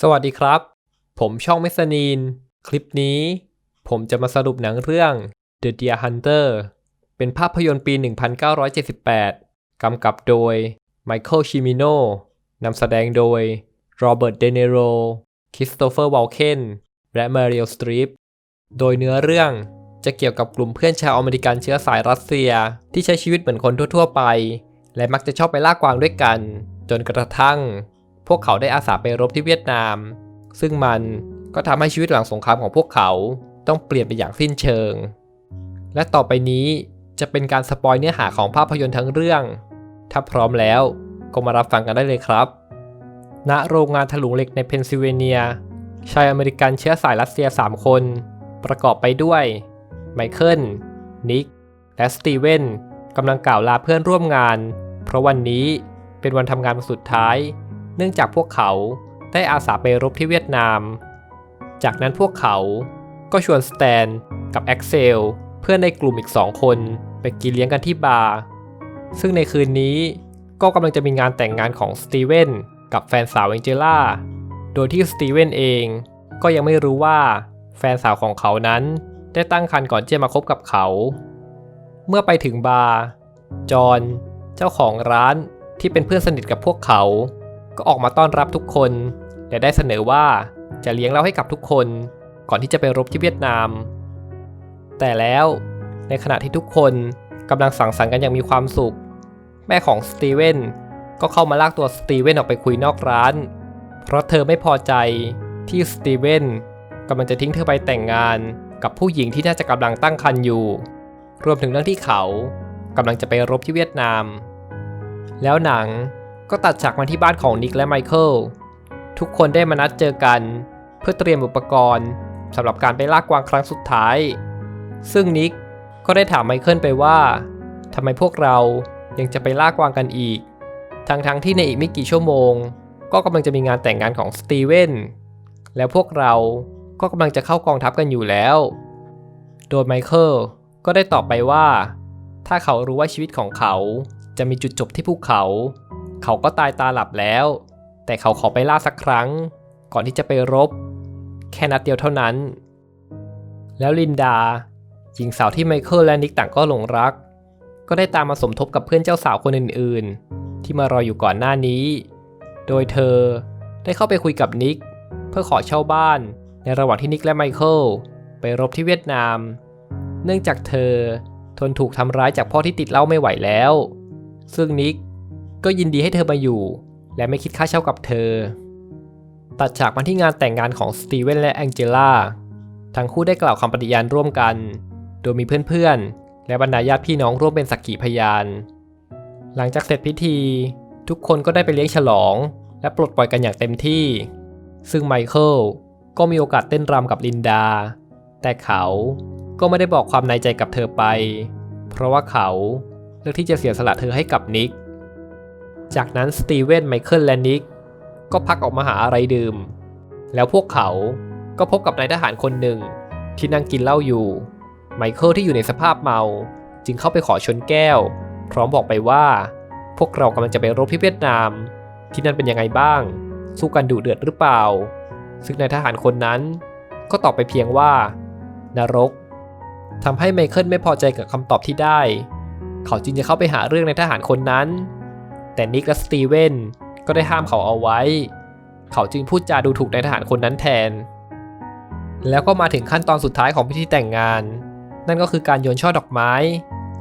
สวัสดีครับ ผมช่องเมสนีน คลิปนี้ ผมจะมาสรุปหนังเรื่อง The Deer Hunter เป็นภาพยนตร์ปี 1978 กำกับโดย Michael Cimino นำแสดงโดย Robert De Niro Christopher Walken และ Meryl Streep โดยเนื้อเรื่องจะเกี่ยวกับกลุ่มเพื่อนชาวอเมริกันเชื้อสายรัสเซีย ที่ใช้ชีวิตเหมือนคนทั่วๆไป และมักจะชอบไปล่ากวางด้วยกัน จนกระทั่ง พวกเขาได้อาสาไปรบที่เวียดนาม ซึ่งมันก็ทำให้ชีวิตหลังสงครามของพวกเขาต้องเปลี่ยนไปอย่างสิ้นเชิง และต่อไปนี้จะเป็นการสปอยเนื้อหาของภาพยนตร์ทั้งเรื่อง ถ้าพร้อมแล้วก็มารับฟังกันได้เลยครับ ณ โรงงานถลุงเหล็กในเพนซิลเวเนีย ชายอเมริกันเชื้อสายรัสเซีย 3 คน ประกอบไปด้วย ไมเคิล นิก และสตีเวนกำลังกล่าวลาเพื่อนร่วมงาน เพราะวันนี้เป็นวันทำงานสุดท้าย เนื่องจากพวกเขาได้อาสาไปรบที่เวียดนาม จากนั้นพวกเขาก็ชวนสแตนกับแอ็กเซลเพื่อนในกลุ่มอีกสองคนไปกินเลี้ยงกันที่บาร์ ซึ่งในคืนนี้ก็กำลังจะมีงานแต่งงานของสตีเวนกับแฟนสาวแองเจล่า โดยที่สตีเวนเองก็ยังไม่รู้ว่าแฟนสาวของเขานั้นได้ตั้งครรภ์ก่อนที่จะมาคบกับเขา เมื่อไปถึงบาร์ จอห์นเจ้าของร้านที่เป็นเพื่อนสนิทกับพวกเขา ก็ออกมาต้อนรับทุกคน และได้เสนอว่าจะเลี้ยงเหล้าให้กับทุกคน ก่อนที่จะไปรบที่เวียดนาม แต่แล้วในขณะที่ทุกคนกำลังสังสรรค์กันอย่างมีความสุข แม่ของสตีเวนก็เข้ามาลากตัวสตีเวนออกไปคุยนอกร้าน เพราะเธอไม่พอใจที่สตีเวนกำลังจะทิ้งเธอไปแต่งงานกับผู้หญิงที่น่าจะกำลังตั้งครรภ์อยู่ รวมถึงเรื่องที่เขากำลังจะไปรบที่เวียดนาม แล้วหนัง ก็ตัดฉากมาที่บ้านของนิกและไมเคิลทุกคนได้มานัดเจอกัน เพื่อเตรียมอุปกรณ์สำหรับการไปลากกวางครั้งสุดท้าย ซึ่งนิกก็ได้ถามไมเคิลไปว่าทำไมพวกเรายังจะไปลากกวางกันอีก ทั้งๆทที่ในอีกไม่กี่ชั่วโมง ก็กำลังจะมีงานแต่งงานของสตีเวนแล้วพวกเราก็กำลังจะเข้ากองทัพกันอยู่แล้ว โดยไมเคิลก็ได้ตอบไปว่า ถ้าเขารู้ว่าชีวิตของเขาจะมีจุดจบที่ภูเขา เขาก็ตายตาหลับแล้ว แต่เขาขอไปล่าสักครั้ง ก่อนที่จะไปรบ แค่นัดเดียวเท่านั้น แล้วลินดา หญิงสาวที่ไมเคิลและนิกต่างก็หลงรัก ก็ได้ตามมาสมทบกับเพื่อนเจ้าสาวคนอื่นๆ ที่มารออยู่ก่อนหน้านี้ โดยเธอได้เข้าไปคุยกับนิกเพื่อขอเช่าบ้าน ในระหว่างที่นิกและไมเคิลไปรบที่เวียดนาม เนื่องจากเธอทนถูกทำร้ายจากพ่อที่ติดเหล้าไม่ไหวแล้ว ซึ่งนิก ก็ยินดีให้เธอมาอยู่ และไม่คิดค่าเช่ากับเธอ ตัดฉากมาที่งานแต่งงานของสตีเวนและแองเจล่าทั้งคู่ได้กล่าวคำปฏิญาณร่วมกัน โดยมีเพื่อนๆ และบรรดาญาติพี่น้องร่วมเป็นสักขีพยาน หลังจากเสร็จพิธี ทุกคนก็ได้ไปเลี้ยงฉลอง และปลดปล่อยกันอย่างเต็มที่ ซึ่งไมเคิลก็มีโอกาสเต้นรำกับลินดา แต่เขาก็ไม่ได้บอกความในใจกับเธอไป เพราะว่าเขาเลือกที่จะเสียสละเธอให้กับนิก จากนั้นสตีเวนไมเคิลและนิกก็พักออกมาหาอะไรดื่ม แล้วพวกเขาก็พบกับนายทหารคนหนึ่งที่นั่งกินเหล้าอยู่ ไมเคิลที่อยู่ในสภาพเมา จึงเข้าไปขอชนแก้ว พร้อมบอกไปว่า พวกเรากำลังจะไปรบที่เวียดนาม ที่นั่นเป็นยังไงบ้าง สู้กันดุเดือดหรือเปล่า ซึ่งนายทหารคนนั้นก็ตอบไปเพียงว่า นรกทำให้ไมเคิลไม่พอใจกับคำตอบที่ได้ เขาจึงจะเข้าไปหาเรื่องในทหารคนนั้น แต่นิกและสตีเวนก็ได้ห้ามเขาเอาไว้ เขาจึงพูดจาดูถูกนายทหารคนนั้นแทน แล้วก็มาถึงขั้นตอนสุดท้ายของพิธีแต่งงาน นั่นก็คือการโยนช่อดอกไม้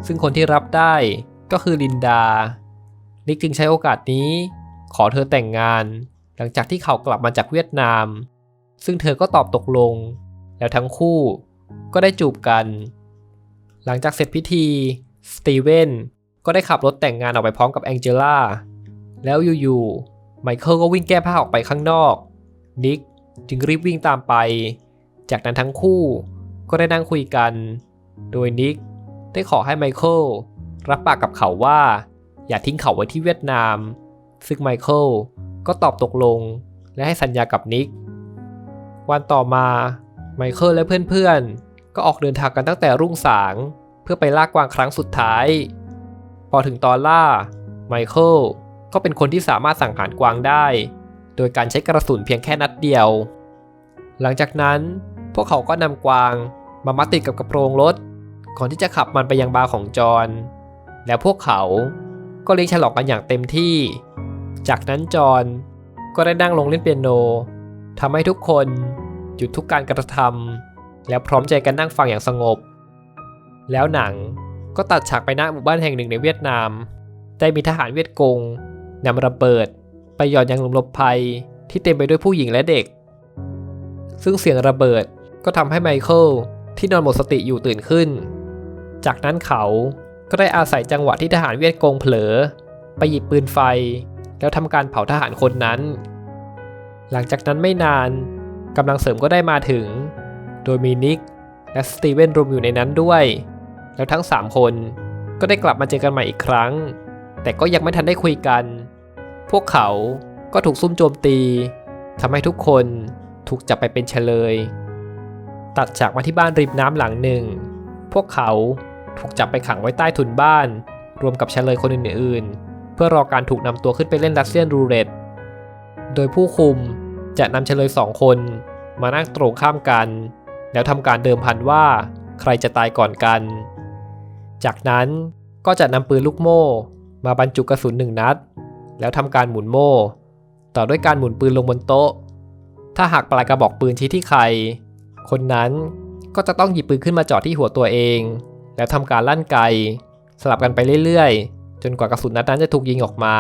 ซึ่งคนที่รับได้ก็คือลินดา นิกจึงใช้โอกาสนี้ ขอเธอแต่งงาน หลังจากที่เขากลับมาจากเวียดนาม ซึ่งเธอก็ตอบตกลง แล้วทั้งคู่ก็ได้จูบกัน หลังจากเสร็จพิธี สตีเวน ก็ได้ขับรถแต่งงานออกไปพร้อมกับแองเจล่า แล้วอยู่ๆ ไมเคิลก็วิ่งแก้ผ้าออกไปข้างนอก นิกจึงรีบวิ่งตามไป จากนั้นทั้งคู่ก็ได้นั่งคุยกัน โดยนิกได้ขอให้ไมเคิลรับปากกับเขาว่า อย่าทิ้งเขาไว้ที่เวียดนาม ซึ่งไมเคิลก็ตอบตกลงและให้สัญญากับนิก วันต่อมาไมเคิลและเพื่อนๆ ก็ออกเดินทางกันตั้งแต่รุ่งสาง เพื่อไปล่ากวางครั้งสุดท้าย พอถึงตอนล่า ไมเคิลก็เป็นคนที่สามารถสั่งหารกวางได้ โดยการใช้กระสุนเพียงแค่นัดเดียว หลังจากนั้นพวกเขาก็นำกวางมามัดติดกับกระโปรงรถ ก่อนที่จะขับมันไปยังบาร์ของจอห์นแล้วพวกเขาก็เลี้ยงฉลองกันอย่างเต็มที่ จากนั้นจอห์นก็ได้นั่งลงเล่นเปียโนทำให้ทุกคนหยุดทุกการกระทำแล้วพร้อมใจกันนั่งฟังอย่างสงบ แล้วหนัง ก็ตัดฉากไปหน้าหมู่บ้านแห่งหนึ่งในเวียดนาม ได้มีทหารเวียดกงนำระเบิด ไปหย่อนยังหลุมหลบภัยที่เต็มไปด้วยผู้หญิงและเด็ก ซึ่งเสียงระเบิดก็ทำให้ไมเคิลที่นอนหมดสติอยู่ตื่นขึ้น จากนั้นเขาก็ได้อาศัยจังหวะที่ทหารเวียดกงเผลอ ไปหยิบปืนไฟ แล้วทำการเผาทหารคนนั้น หลังจากนั้นไม่นานกำลังเสริมก็ได้มาถึง โดยมีนิกและสตีเวนรวมอยู่ในนั้นด้วย แล้วทั้ง 3 คนก็ได้กลับมาเจอกันใหม่อีกครั้ง แต่ก็ยังไม่ทันได้คุยกัน พวกเขาก็ถูกซุ่มโจมตีทำให้ทุกคนถูกจับไปเป็นเฉลย ตัดฉากมาที่บ้านริมน้ำหลังหนึ่ง พวกเขาถูกจับไปขังไว้ใต้ถุนบ้าน รวมกับเฉลยคนอื่นๆ เพื่อรอการถูกนำตัวขึ้นไปเล่นรัสเซียนรูเล็ตโดยผู้คุมจะนำเฉลยสองคนมานั่งตรงข้ามกัน แล้วทำการเดิมพันว่าใครจะตายก่อนกัน จากนั้นก็จะนำปืนลูกโม่ มาบรรจุกระสุนหนึ่งนัด แล้วทำการหมุนโม่ ต่อด้วยการหมุนปืนลงบนโต๊ะ ถ้าหากปลายกระบอกปืนชี้ที่ใคร คนนั้นก็จะต้องหยิบปืนขึ้นมาจ่อที่หัวตัวเอง แล้วทำการลั่นไกสลับกันไปเรื่อยๆ จนกว่ากระสุนนัดนั้นจะถูกยิงออกมา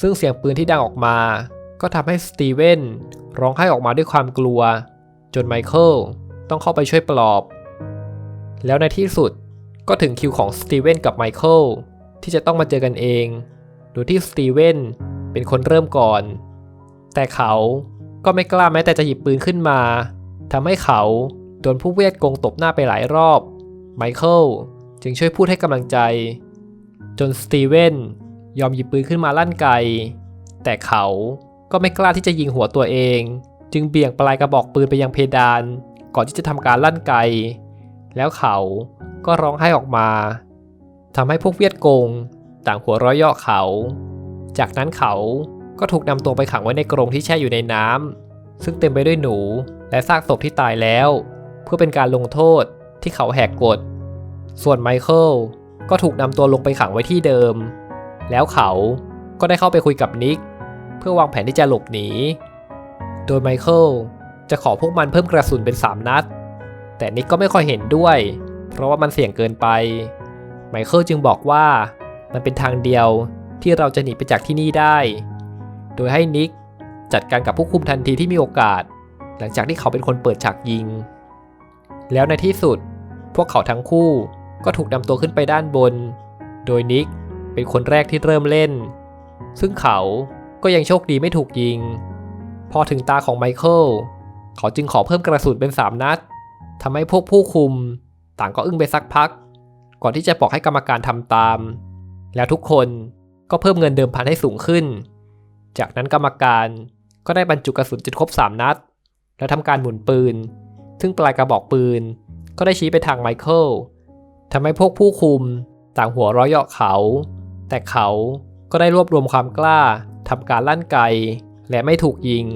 ซึ่งเสียงปืนที่ดังออกมา ก็ทำให้สตีเวนร้องไห้ออกมาด้วยความกลัว จนไมเคิลต้องเข้าไปช่วยปลอบ แล้วในที่สุด ก็ถึงคิวของสตีเวนกับไมเคิลที่จะต้องมาเจอกันเอง โดยที่สตีเวนเป็นคนเริ่มก่อน แต่เขาก็ไม่กล้าแม้แต่จะหยิบปืนขึ้นมาทำให้เขาโดนผู้เวทกงตบหน้าไปหลายรอบ ไมเคิลจึงช่วยพูดให้กำลังใจ จนสตีเวนยอมหยิบปืนขึ้นมาลั่นไกแต่เขาก็ไม่กล้าที่จะยิงหัวตัวเอง จึงเบี่ยงปลายกระบอกปืนไปยังเพดาน ก่อนที่จะทำการลั่นไก แล้วเขาก็ร้องไห้ออกมาทำให้พวกเวียดกงต่างหัวร้อยยาะเขา จากนั้นเขาก็ถูกนำตัวไปขังไว้ในกรงที่แช่อยู่ในน้ำซึ่งเต็มไปด้วยหนูและซากศพที่ตายแล้ว เพื่อเป็นการลงโทษที่เขาแหกกฎ ส่วนไมเคิลก็ถูกนำตัวลงไปขังไว้ที่เดิม แล้วเขาก็ได้เข้าไปคุยกับนิก เพื่อวางแผนที่จะหลบหนี โดยไมเคิลจะขอพวกมันเพิ่มกระสุนเป็น 3 นัด แต่นิกก็ไม่ค่อยเห็นด้วย เพราะว่ามันเสี่ยงเกินไป ไมเคิลจึงบอกว่ามันเป็นทางเดียวที่เราจะหนีไปจากที่นี่ได้ โดยให้นิกจัดการกับผู้คุมทันทีที่มีโอกาส หลังจากที่เขาเป็นคนเปิดฉากยิง แล้วในที่สุดพวกเขาทั้งคู่ก็ถูกนำตัวขึ้นไปด้านบน โดยนิกเป็นคนแรกที่เริ่มเล่น ซึ่งเขาก็ยังโชคดีไม่ถูกยิง พอถึงตาของไมเคิลเขาจึงขอเพิ่มกระสุนเป็น 3 นัด ทำให้พวกผู้คุม ต่างก็อึ้งไปสักพัก ก่อนที่จะบอกให้กรรมการทำตาม แล้วทุกคนก็เพิ่มเงินเดิมพันให้สูงขึ้น จากนั้นกรรมการก็ได้บรรจุกระสุนจนครบ 3 นัด แล้วทำการหมุนปืน ซึ่งปลายกระบอกปืน ก็ได้ชี้ไปทางไมเคิลทำให้พวกผู้คุมต่างหัวร้อยเยาะเขา แต่เขาก็ได้รวบรวมความกล้าทำการลั่นไกและไม่ถูกยิง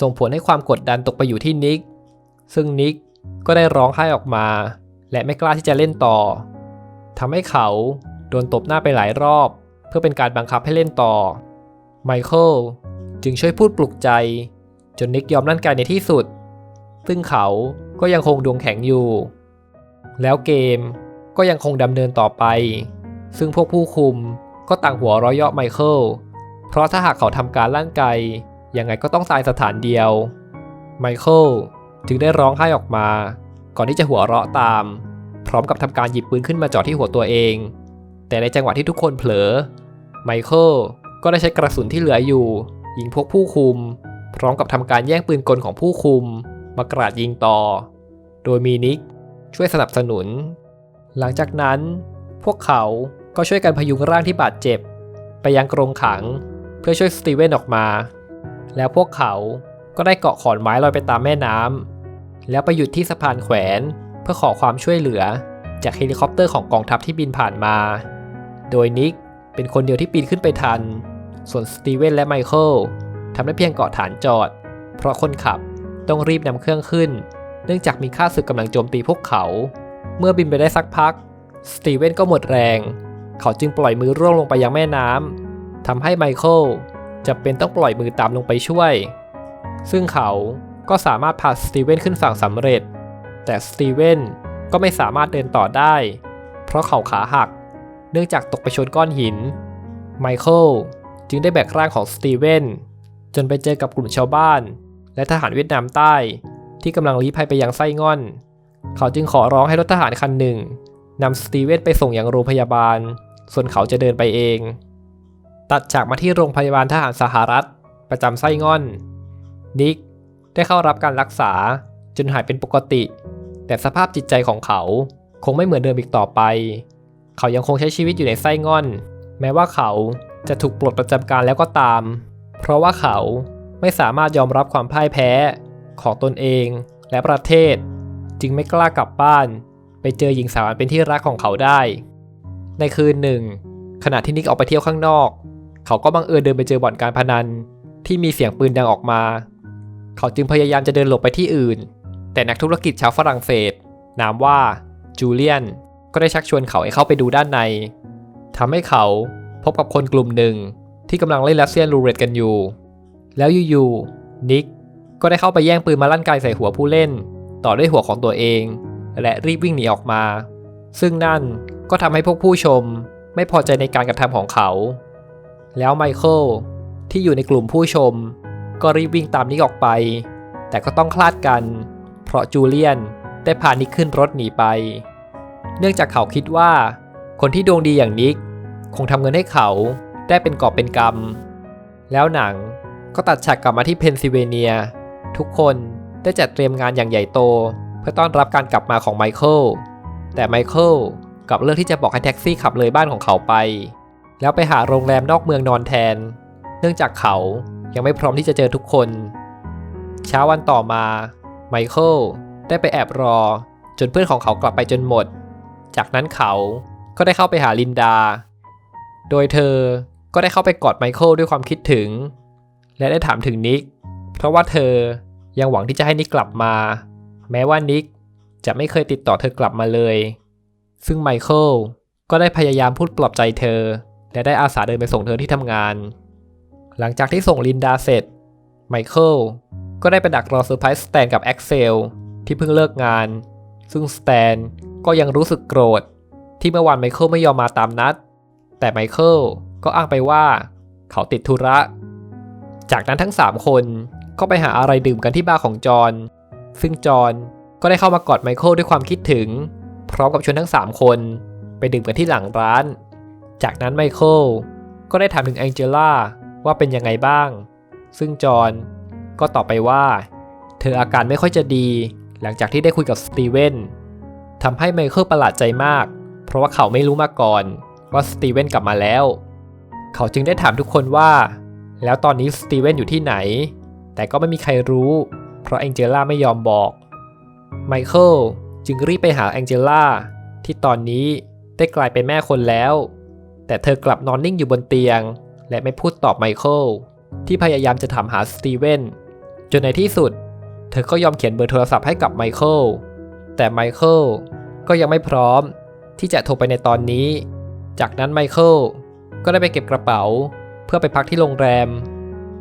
ส่งผลให้ความกดดันตกไปอยู่ที่นิก ซึ่งนิก ก็ได้ร้องไห้ออกมา และไม่กล้าที่จะเล่นต่อทำให้เขาโดนตบหน้าไปหลายรอบ เพื่อเป็นการบังคับให้เล่นต่อ ไมเคิลจึงช่วยพูดปลุกใจ จนนิกยอมลั่นไกในที่สุด ซึ่งเขาก็ยังคงดวงแข็งอยู่ แล้วเกมก็ยังคงดำเนินต่อไป ซึ่งพวกผู้คุมก็ต่างหัวร้อยเยาะไมเคิล เพราะถ้าหากเขาทำการลั่นไกยังไงก็ต้องตายสถานเดียว ไมเคิล จึงได้ร้องไห้ออกมา ก่อนที่จะหัวเราะตาม พร้อมกับทำการหยิบปืนขึ้นมาจ่อที่หัวตัวเอง แต่ในจังหวะที่ทุกคนเผลอ ไมเคิลก็ได้ใช้กระสุนที่เหลืออยู่ ยิงพวกผู้คุม พร้อมกับทำการแย่งปืนกลของผู้คุม มากราดยิงต่อ โดยมีนิกช่วยสนับสนุน หลังจากนั้น พวกเขาก็ช่วยกันพยุงร่างที่บาดเจ็บ ไปยังกรงขัง เพื่อช่วยสตีเวนออกมา แล้วพวกเขาก็ได้เกาะขอนไม้ลอยไปตามแม่น้ำ แล้วไปหยุดที่สะพานแขวนเพื่อขอความช่วยเหลือ จากเฮลิคอปเตอร์ของกองทัพที่บินผ่านมา โดยนิกเป็นคนเดียวที่ปีนขึ้นไปทัน ส่วนสตีเวนและไมเคิลทำได้เพียงเกาะฐานจอด เพราะคนขับต้องรีบนำเครื่องขึ้น เนื่องจากมีข้าศึกกำลังโจมตีพวกเขา เมื่อบินไปได้สักพัก สตีเวนก็หมดแรง เขาจึงปล่อยมือร่วงลงไปยังแม่น้ำทำให้ไมเคิลจะเป็นต้องปล่อยมือตามลงไปช่วย ซึ่งเขา ก็สามารถพาสตีเวนขึ้นฝั่งสำเร็จ แต่สตีเวนก็ไม่สามารถเดินต่อได้ เพราะเขาขาหัก เนื่องจากตกไปชนก้อนหิน ไมเคิลจึงได้แบกร่างของสตีเวนจนไปเจอกับกลุ่มชาวบ้าน และทหารเวียดนามใต้ ที่กำลังลี้ภัยไปยังไส้ง่อน เขาจึงขอร้องให้รถทหารคันหนึ่งนำสตีเวนไปส่งยังโรงพยาบาล ส่วนเขาจะเดินไปเอง ตัดจากมาที่โรงพยาบาลทหารสหรัฐ ประจำไส้ง่อน นิก ได้เข้ารับการรักษาจนหายเป็นปกติ แต่สภาพจิตใจของเขาคงไม่เหมือนเดิมอีกต่อไป เขายังคงใช้ชีวิตอยู่ในไส้ง่อน แม้ว่าเขาจะถูกปลดประจำการแล้วก็ตาม เพราะว่าเขาไม่สามารถยอมรับความพ่ายแพ้ของตนเองและประเทศ จึงไม่กล้ากลับบ้าน ไปเจอหญิงสาวเป็นที่รักของเขาได้ ในคืนหนึ่ง ขณะที่นิกออกไปเที่ยวข้างนอก เขาก็บังเอิญเดินไปเจอบ่อนการพนันที่มีเสียงปืนดังออกมา เขาจึงพยายามจะเดินหลบไปที่อื่น แต่นักธุรกิจชาวฝรั่งเศส นามว่าจูเลียนก็ได้ชักชวนเขาให้เข้าไปดูด้านในทำให้เขาพบกับคนกลุ่มหนึ่งที่กำลังเล่นรัสเซียนรูเรตกันอยู่ แล้วอยู่ๆนิกก็ได้เข้าไปแย่งปืนมาลั่นไกใส่หัวผู้เล่น ต่อด้วยหัวของตัวเอง และรีบวิ่งหนีออกมา ซึ่งนั่นก็ทำให้พวกผู้ชมไม่พอใจในการกระทำของเขา แล้วไมเคิลที่อยู่ในกลุ่มผู้ชม ก็รีบวิ่งตามนิกออกไป แต่ก็ต้องคลาดกัน เพราะจูเลียนได้พานิกขึ้นรถหนีไป เนื่องจากเขาคิดว่า คนที่ดวงดีอย่างนิก คงทำเงินให้เขาได้เป็นกอบเป็นกำแล้วหนังก็ตัดฉากกลับมาที่เพนซิลเวเนีย ทุกคนได้จัดเตรียมงานอย่างใหญ่โต เพื่อต้อนรับการกลับมาของไมเคิลแต่ไมเคิลกลับเลือกที่จะบอกให้แท็กซี่ขับเลยบ้านของเขาไป แล้วไปหาโรงแรมนอกเมืองนอนแทน เนื่องจากเขา ยังไม่พร้อมที่จะเจอทุกคน เช้าวันต่อมา ไมเคิลได้ไปแอบรอ จนเพื่อนของเขากลับไปจนหมด จากนั้นเขาก็ได้เข้าไปหาลินดา โดยเธอก็ได้เข้าไปกอดไมเคิลด้วยความคิดถึง และได้ถามถึงนิก เพราะว่าเธอยังหวังที่จะให้นิกกลับมา แม้ว่านิกจะไม่เคยติดต่อเธอกลับมาเลย ซึ่งไมเคิลก็ได้พยายามพูดปลอบใจเธอ และได้อาสาเดินไปส่งเธอที่ทำงาน หลังจากที่ส่งลินดาเสร็จ ไมเคิลก็ได้ไปดักรอเซอร์ไพรส์สแตนกับแอ็กเซลที่เพิ่งเลิกงาน ซึ่งสแตนก็ยังรู้สึกโกรธ ที่เมื่อวานไมเคิลไม่ยอมมาตามนัด แต่ไมเคิลก็อ้างไปว่าเขาติดธุระ จากนั้นทั้ง 3 คนก็ไปหาอะไรดื่มกันที่บาร์ของจอห์นซึ่งจอห์นก็ได้เข้ามากอดไมเคิลด้วยความคิดถึง พร้อมกับชวนทั้ง 3 คน ไปดื่มกันที่หลังร้าน จากนั้นไมเคิลก็ได้ถามถึงแองเจล่า ว่าเป็นยังไงบ้าง ซึ่งจอห์นก็ตอบไปว่า เธออาการไม่ค่อยจะดี หลังจากที่ได้คุยกับสตีเวนทำให้ไมเคิลประหลาดใจมาก เพราะว่าเขาไม่รู้มาก่อนว่าสตีเวนกลับมาแล้ว เขาจึงได้ถามทุกคนว่า แล้วตอนนี้สตีเวนอยู่ที่ไหน แต่ก็ไม่มีใครรู้ เพราะแองเจล่าไม่ยอมบอก ไมเคิลจึงรีบไปหาแองเจล่าที่ตอนนี้ได้กลายเป็นแม่คนแล้ว แต่เธอกลับนอนนิ่งอยู่บนเตียง และไม่พูดตอบไมเคิลที่พยายามจะถามหาสตีเวนจนในที่สุด เธอก็ยอมเขียนเบอร์โทรศัพท์ให้กับไมเคิลแต่ไมเคิลก็ยังไม่พร้อมที่จะโทรไปในตอนนี้ จากนั้นไมเคิลก็ได้ไปเก็บกระเป๋า เพื่อไปพักที่โรงแรม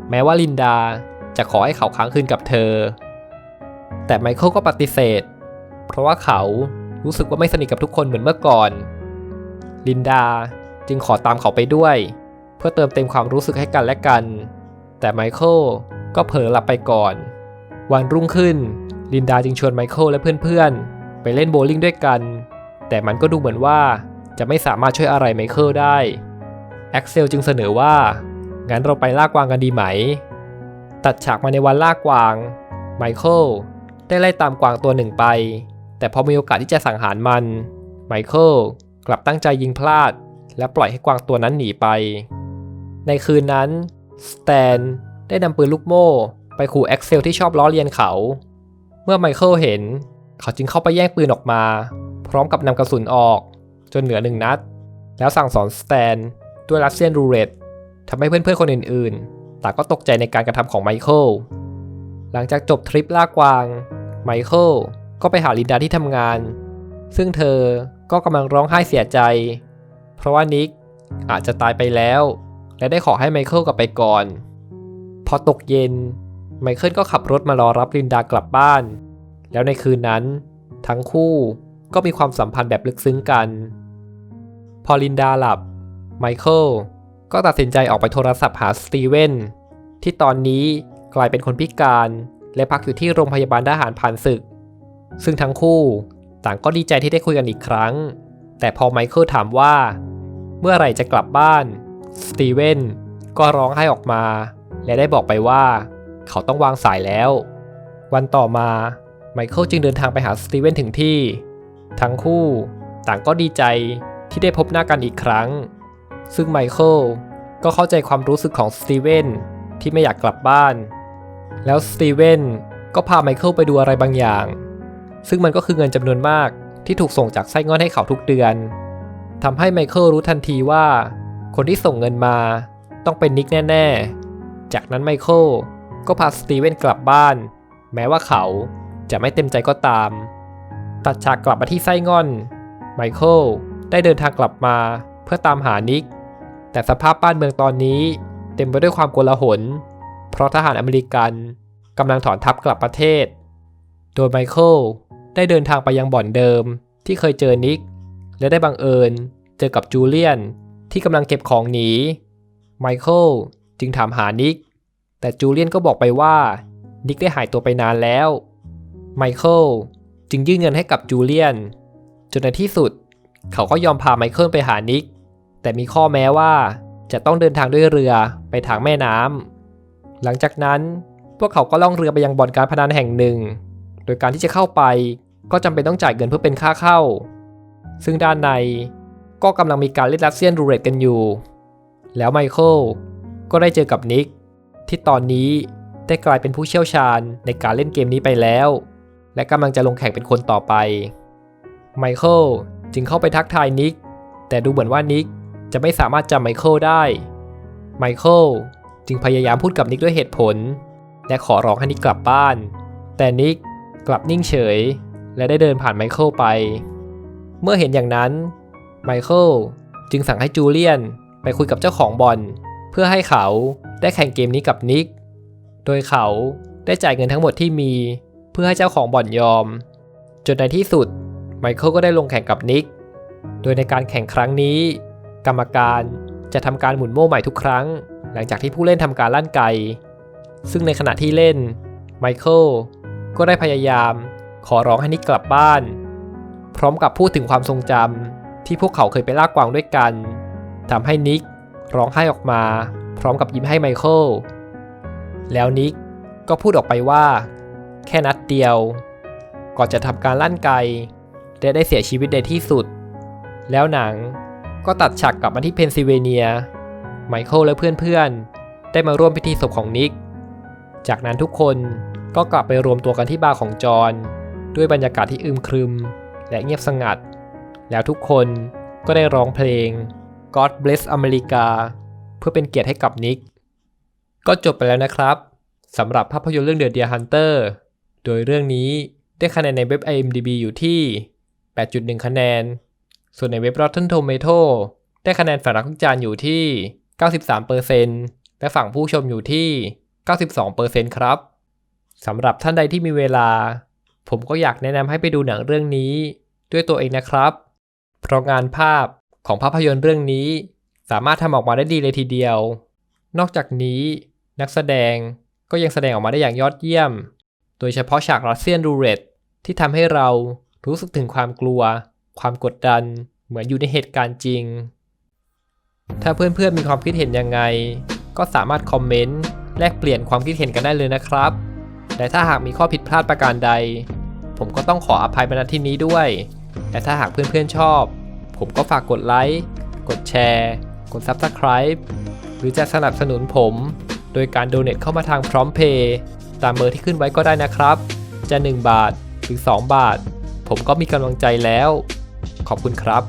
แม้ว่าลินดาจะขอให้เขาค้างคืนกับเธอ แต่ไมเคิลก็ปฏิเสธ เพราะว่าเขารู้สึกว่าไม่สนิทกับทุกคนเหมือนเมื่อก่อน ลินดาจึงขอตามเขาไปด้วย พื่อเติมเต็มความรู้สึกให้กันและกัน แต่ไมเคิลก็เผลอหลับไปก่อน วันรุ่งขึ้น ลินดาจึงชวนไมเคิลและเพื่อนๆ ไปเล่นโบว์ลิ่งด้วยกัน แต่มันก็ดูเหมือนว่าจะไม่สามารถช่วยอะไรไมเคิลได้แอ็กเซลจึงเสนอว่า งั้นเราไปล่ากวางกันดีไหม ตัดฉากมาในวันล่ากวาง ไมเคิลได้ไล่ตามกวางตัวหนึ่งไป แต่พอมีโอกาสที่จะสังหารมัน ไมเคิลกลับตั้งใจยิงพลาด และปล่อยให้กวางตัวนั้นหนีไป ในคืนนั้นสแตนได้นำปืนลูกโม่ไปขู่แอ็กเซลที่ชอบล้อเลียนเขา เมื่อไมเคิลเห็น เขาจึงเข้าไปแย่งปืนออกมา พร้อมกับนำกระสุนออก จนเหลือหนึ่งนัด แล้วสั่งสอนสแตนด้วยรัสเซียนรูเรตทำให้เพื่อนๆคนอื่นๆ ต่างก็ตกใจในการกระทำของไมเคิลหลังจากจบทริปล่ากวาง ไมเคิลก็ไปหาลินดาที่ทำงาน ซึ่งเธอก็กำลังร้องไห้เสียใจ เพราะว่านิกอาจจะตายไปแล้ว และได้ขอให้ไมเคิลกลับไปก่อน พอตกเย็น ไมเคิลก็ขับรถมารอรับลินดากลับบ้าน แล้วในคืนนั้น ทั้งคู่ก็มีความสัมพันธ์แบบลึกซึ้งกัน พอลินดาหลับ ไมเคิลก็ตัดสินใจออกไปโทรศัพท์หาสตีเวนที่ตอนนี้กลายเป็นคนพิการ และพักอยู่ที่โรงพยาบาลทหารผ่านศึก ซึ่งทั้งคู่ต่างก็ดีใจที่ได้คุยกันอีกครั้ง แต่พอไมเคิลถามว่า เมื่อไหร่จะกลับบ้าน สตีเวนก็ร้องไห้ออกมา และได้บอกไปว่าเขาต้องวางสายแล้ว วันต่อมาไมเคิลจึงเดินทางไปหาสตีเวนถึงที่ ทั้งคู่ต่างก็ดีใจที่ได้พบหน้ากันอีกครั้ง ซึ่งไมเคิลก็เข้าใจความรู้สึกของสตีเวนที่ไม่อยากกลับบ้าน แล้วสตีเวนก็พาไมเคิลไปดูอะไรบางอย่าง ซึ่งมันก็คือเงินจำนวนมากที่ถูกส่งจากไส้งอนให้เขาทุกเดือนทำให้ไมเคิลรู้ทันทีว่า คนที่ส่งเงินมาต้องเป็นนิกแน่ ๆ จากนั้นไมเคิลก็พาสตีเวนกลับบ้าน แม้ว่าเขาจะไม่เต็มใจก็ตาม ตัดฉากกลับมาที่ไส้งอน ไมเคิลได้เดินทางกลับมาเพื่อตามหานิก แต่สภาพบ้านเมืองตอนนี้เต็มไปด้วยความโกลาหล เพราะทหารอเมริกันกำลังถอนทัพกลับประเทศ โดยไมเคิลได้เดินทางไปยังบ่อนเดิมที่เคยเจอนิก และได้บังเอิญเจอกับจูเลียน ที่กำลังเก็บของหนี ไมเคิลจึงถามหานิก แต่จูเลียนก็บอกไปว่า นิกได้หายตัวไปนานแล้ว ไมเคิลจึงยื่นเงินให้กับจูเลียน จนในที่สุด เขาก็ยอมพาไมเคิลไปหานิก แต่มีข้อแม้ว่าจะต้องเดินทางด้วยเรือไปทางแม่น้ำ หลังจากนั้นพวกเขาก็ล่องเรือไปยังบ่อนการพนันแห่งหนึ่ง โดยการที่จะเข้าไปก็จำเป็นต้องจ่ายเงินเพื่อเป็นค่าเข้า ซึ่งด้านใน ก็กำลังมีการเล่นรัสเซียนรูเล็ตกันอยู่ แล้วไมเคิลก็ได้เจอกับนิกที่ตอนนี้ได้กลายเป็นผู้เชี่ยวชาญในการเล่นเกมนี้ไปแล้ว และกำลังจะลงแข่งเป็นคนต่อไป ไมเคิลจึงเข้าไปทักทายนิก แต่ดูเหมือนว่านิกจะไม่สามารถจำไมเคิลได้ ไมเคิลจึงพยายามพูดกับนิกด้วยเหตุผล และขอร้องให้นิกกลับบ้าน แต่นิกกลับนิ่งเฉย และได้เดินผ่านไมเคิลไป เมื่อเห็นอย่างนั้น ไมเคิลจึงสั่งให้จูเลียนไปคุยกับเจ้าของบอลเพื่อให้เขาได้แข่งเกมนี้กับนิก โดยเขาได้จ่ายเงินทั้งหมดที่มี เพื่อให้เจ้าของบ่อนยอม จนในที่สุดไมเคิลก็ได้ลงแข่งกับนิก โดยในการแข่งครั้งนี้ กรรมการจะทำการหมุนโม่ใหม่ทุกครั้ง หลังจากที่ผู้เล่นทำการลั่นไก ซึ่งในขณะที่เล่นไมเคิลก็ได้พยายามขอร้องให้นิกกลับบ้าน พร้อมกับพูดถึงความทรงจำ ที่พวกเขาเคยไปล่ากวางด้วยกันทำให้นิกร้องไห้ออกมา พร้อมกับยิ้มให้ไมเคิลแล้วนิกก็พูดออกไปว่า แค่นัดเดียว ก่อนจะทำการลั่นไกและได้เสียชีวิตในที่สุด แล้วหนังก็ตัดฉากกลับมาที่เพนซิลเวเนีย ไมเคิลและเพื่อนๆ ได้มาร่วมพิธีศพของนิก จากนั้นทุกคนก็กลับไปรวมตัวกันที่บาร์ของจอห์นด้วยบรรยากาศที่อึมครึม และเงียบสงัด แล้วทุกคนก็ได้ร้องเพลง God Bless America เพื่อเป็นเกียรติให้กับนิก ก็จบไปแล้วนะครับสำหรับภาพยนตร์เรื่อง The Deer Hunter โดยเรื่องนี้ได้คะแนนในเว็บ IMDb อยู่ที่ 8.1 คะแนน ส่วนในเว็บ Rotten Tomato ได้คะแนนฝ่ายนักวิจารณ์อยู่ที่ 93%และฝั่งผู้ชมอยู่ที่ 92%ครับสำหรับท่านใดที่มีเวลา ผมก็อยากแนะนำให้ไปดูหนังเรื่องนี้ด้วยตัวเองนะครับ เพราะงานภาพของภาพยนตร์เรื่องนี้ สามารถทำออกมาได้ดีเลยทีเดียว นอกจากนี้นักแสดงก็ยังแสดงออกมาได้อย่างยอดเยี่ยม โดยเฉพาะฉากรัสเซียนรูเล็ตที่ทำให้เรารู้สึกถึงความกลัว ความกดดัน เหมือนอยู่ในเหตุการณ์จริง ถ้าเพื่อนๆมีความคิดเห็นยังไง ก็สามารถคอมเมนต์แลกเปลี่ยนความคิดเห็นกันได้เลยนะครับ แต่ถ้าหากมีข้อผิดพลาดประการใด ผมก็ต้องขออภัยมาณที่นี้ด้วย และถ้าหากเพื่อนๆชอบ ผมก็ฝากกดไลค์ กดแชร์ กด Subscribe หรือจะสนับสนุนผม โดยการโดเน a t เข้ามาทางพร้อมเพย์ตามเบอร์ที่ขึ้นไว้ก็ได้นะครับ จะ 1 บาทหรือ2บาท ผมก็มีกำลังใจแล้ว ขอบคุณครับ